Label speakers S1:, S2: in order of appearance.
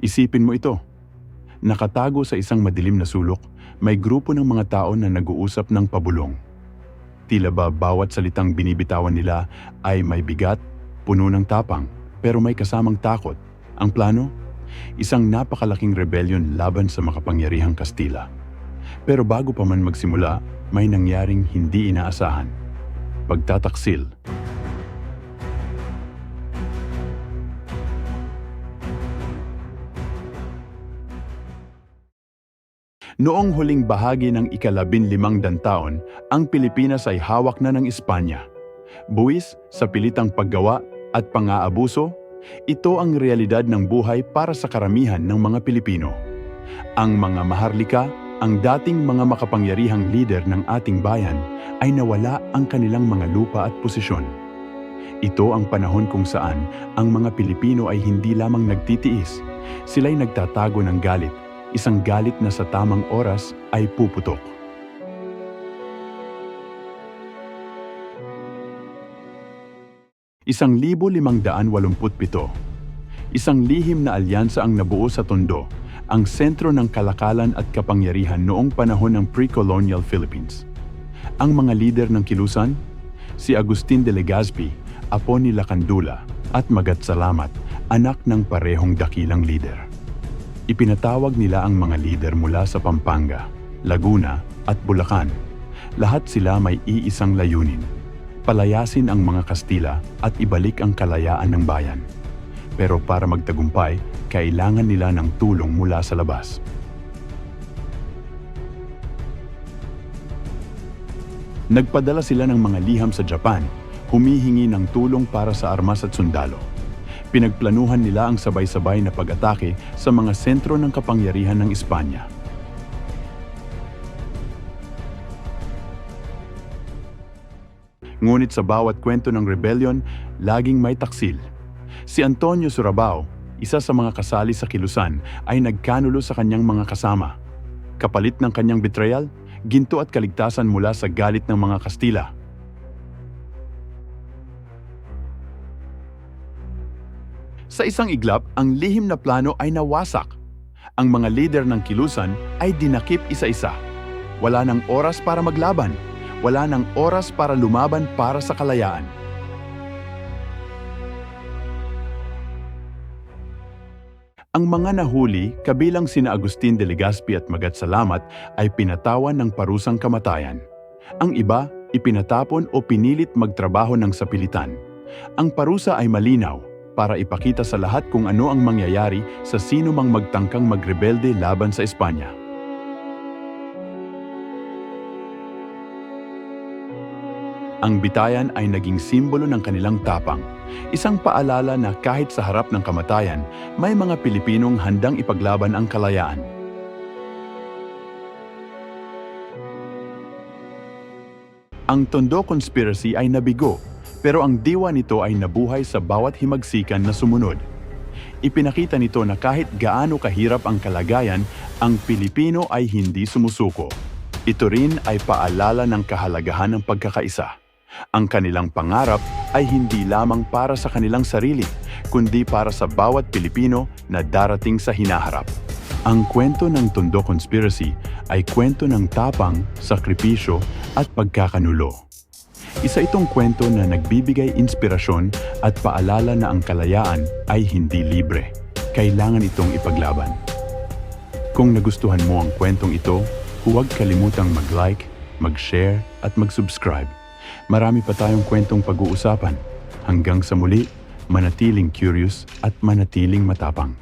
S1: Isipin mo ito. Nakatago sa isang madilim na sulok, may grupo ng mga tao na nag-uusap ng pabulong. Tila ba bawat salitang binibitawan nila ay may bigat, puno ng tapang, pero may kasamang takot. Ang plano? Isang napakalaking rebellion laban sa makapangyarihang Kastila. Pero bago pa man magsimula, may nangyaring hindi inaasahan. Pagtataksil. Noong huling bahagi ng ikalabin limang dantaon, ang Pilipinas ay hawak na ng Espanya. Buwis sa pilitang paggawa at pang-aabuso, ito ang realidad ng buhay para sa karamihan ng mga Pilipino. Ang mga maharlika, ang dating mga makapangyarihang lider ng ating bayan, ay nawala ang kanilang mga lupa at posisyon. Ito ang panahon kung saan ang mga Pilipino ay hindi lamang nagtitiis, sila'y nagtatago ng galit, isang galit na sa tamang oras ay puputok. Isang libo limang daan walumput pito. Isang lihim na alyansa ang nabuo sa Tondo, ang sentro ng kalakalan at kapangyarihan noong panahon ng pre-colonial Philippines. Ang mga lider ng kilusan, si Agustin de Legazpi, apo ni Lacandula, at Magat Salamat, anak ng parehong dakilang lider. Ipinatawag nila ang mga lider mula sa Pampanga, Laguna at Bulacan. Lahat sila may iisang layunin. Palayasin ang mga Kastila at ibalik ang kalayaan ng bayan. Pero para magtagumpay, kailangan nila ng tulong mula sa labas. Nagpadala sila ng mga liham sa Japan, humihingi ng tulong para sa armas at sundalo. Pinagplanuhan nila ang sabay-sabay na pag-atake sa mga sentro ng kapangyarihan ng Espanya. Ngunit sa bawat kwento ng rebellion, laging may taksil. Si Antonio Surabao, isa sa mga kasali sa kilusan, ay nagkanulo sa kanyang mga kasama. Kapalit ng kanyang betrayal, ginto at kaligtasan mula sa galit ng mga Kastila. Sa isang iglap, ang lihim na plano ay nawasak. Ang mga lider ng kilusan ay dinakip isa-isa. Wala nang oras para maglaban. Wala nang oras para lumaban para sa kalayaan. Ang mga nahuli, kabilang sina Agustin de Legazpi at Magat Salamat, ay pinatawan ng parusang kamatayan. Ang iba, ipinatapon o pinilit magtrabaho ng sapilitan. Ang parusa ay malinaw para ipakita sa lahat kung ano ang mangyayari sa sino mang magtangkang magrebelde laban sa Espanya. Ang bitayan ay naging simbolo ng kanilang tapang. Isang paalala na kahit sa harap ng kamatayan, may mga Pilipinong handang ipaglaban ang kalayaan. Ang Tondo Conspiracy ay nabigo, pero ang diwa nito ay nabuhay sa bawat himagsikan na sumunod. Ipinakita nito na kahit gaano kahirap ang kalagayan, ang Pilipino ay hindi sumusuko. Ito rin ay paalala ng kahalagahan ng pagkakaisa. Ang kanilang pangarap ay hindi lamang para sa kanilang sarili, kundi para sa bawat Pilipino na darating sa hinaharap. Ang kwento ng Tondo Conspiracy ay kwento ng tapang, sakripisyo at pagkakanulo. Isa itong kwento na nagbibigay inspirasyon at paalala na ang kalayaan ay hindi libre. Kailangan itong ipaglaban. Kung nagustuhan mo ang kwentong ito, huwag kalimutang mag-like, mag-share at mag-subscribe. Marami pa tayong kwentong pag-uusapan. Hanggang sa muli, manatiling curious at manatiling matapang.